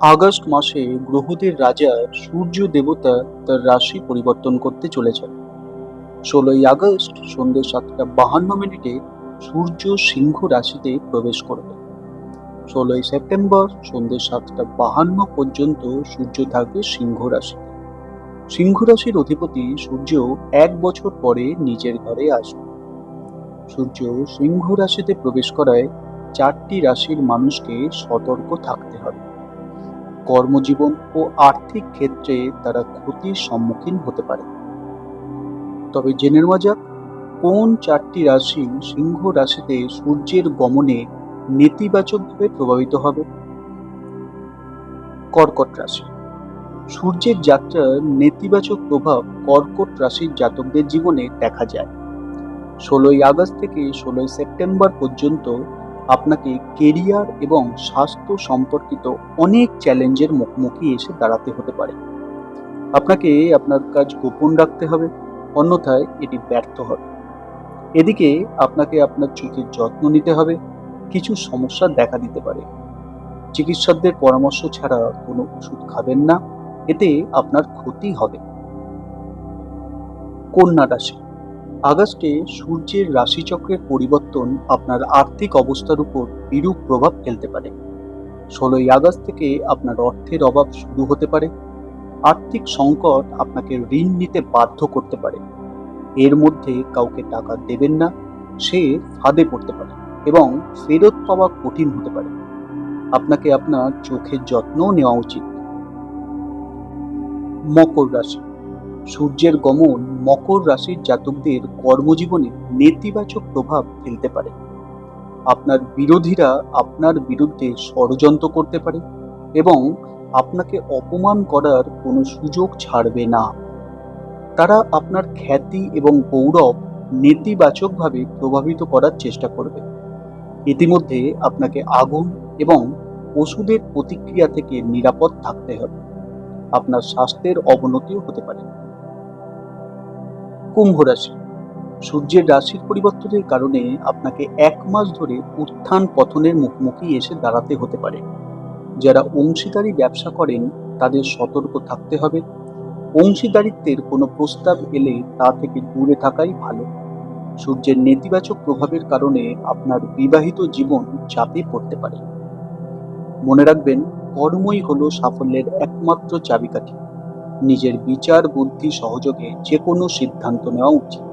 August মাসে গ্রহদের রাজা সূর্য দেবতা তার রাশি পরিবর্তন করতে চলেছেন। ষোলোই আগস্ট সন্ধ্যে সাতটা বাহান্ন মিনিটে সূর্য সিংহ রাশিতে প্রবেশ করবে ষোলোই সেপ্টেম্বর সন্ধ্যে সাতটা বাহান্ন পর্যন্ত সূর্য থাকবে সিংহ রাশিতে। সিংহ রাশির অধিপতি সূর্য এক বছর পরে নিজের ঘরে আসবে। সূর্য সিংহ রাশিতে প্রবেশ করায় চারটি রাশির মানুষকে সতর্ক থাকতে হবে। কর্মজীবন ও আর্থিক ক্ষেত্রে তারা ক্ষতির সম্মুখীন হতে পারে। তবে জেনে নেওয়া যাক, কোন চারটি রাশি সিংহ রাশিতে সূর্যের গমনে নেতিবাচকভাবে প্রভাবিত হবে? কর্কট রাশি। সূর্যের যাত্রার নেতিবাচক প্রভাব কর্কট রাশির জাতকদের জীবনে দেখা যায়। ষোলোই আগস্ট থেকে ষোলোই সেপ্টেম্বর পর্যন্ত আপনাকে কেরিয়ার এবং স্বাস্থ্য সম্পর্কিত অনেক চ্যালেঞ্জের মুখোমুখি এসে দাঁড়াতে হতে পারে। আপনাকে আপনার কাজ গোপন রাখতে হবে, অন্যথায় এটি ব্যর্থ হবে। এদিকে আপনাকে আপনার চোখের যত্ন নিতে হবে, কিছু সমস্যা দেখা দিতে পারে। চিকিৎসকদের পরামর্শ ছাড়া কোনো ওষুধ খাবেন না, এতে আপনার ক্ষতি হবে। কন্যা রাশি আগস্টে সূর্যের রাশিচক্রের পরিবর্তন আপনার আর্থিক অবস্থার উপর বিরূপ প্রভাব ফেলতে পারে। ষোলোই আগস্ট থেকে আপনার অর্থের অভাব শুরু হতে পারে। আর্থিক সংকট আপনাকে ঋণ নিতে বাধ্য করতে পারে। এর মধ্যে কাউকে টাকা দেবেন না, সে ফাঁদে পড়তে পারে এবং ফেরত পাওয়া কঠিন হতে পারে। আপনাকে আপনার চোখের যত্নও নেওয়া উচিত। মকর রাশি, সূর্যের গমন মকর রাশির জাতকদের কর্মজীবনে নেতিবাচক প্রভাব ফেলতে পারে। আপনার বিরোধীরা আপনার বিরুদ্ধে ষড়যন্ত্র করতে পারে এবং আপনাকে অপমান করার কোনো সুযোগ ছাড়বে না। তারা আপনার খ্যাতি এবং গৌরব নেতিবাচকভাবে প্রভাবিত করার চেষ্টা করবে। ইতিমধ্যে আপনাকে আগুন এবং ওষুধের প্রতিক্রিয়া থেকে নিরাপদ থাকতে হবে। আপনার স্বাস্থ্যের অবনতিও হতে পারে। কুম্ভ রাশি। সূর্যের রাশির পরিবর্তনের কারণে আপনাকে এক মাস ধরে উত্থান পতনের মুখোমুখি এসে দাঁড়াতে হতে পারে। যারা অংশীদারি ব্যবসা করেন, তাদের সতর্ক থাকতে হবে। অংশীদারিত্বের কোনো প্রস্তাব এলে তা থেকে দূরে থাকাই ভালো। সূর্যের নেতিবাচক প্রভাবের কারণে আপনার বিবাহিত জীবন চাপে পড়তে পারে। মনে রাখবেন, কর্মই হলো সাফল্যের একমাত্র চাবিকাঠি। নিজের বিচার বুদ্ধি সহযোগে যে কোনো সিদ্ধান্ত নেওয়া উচিত।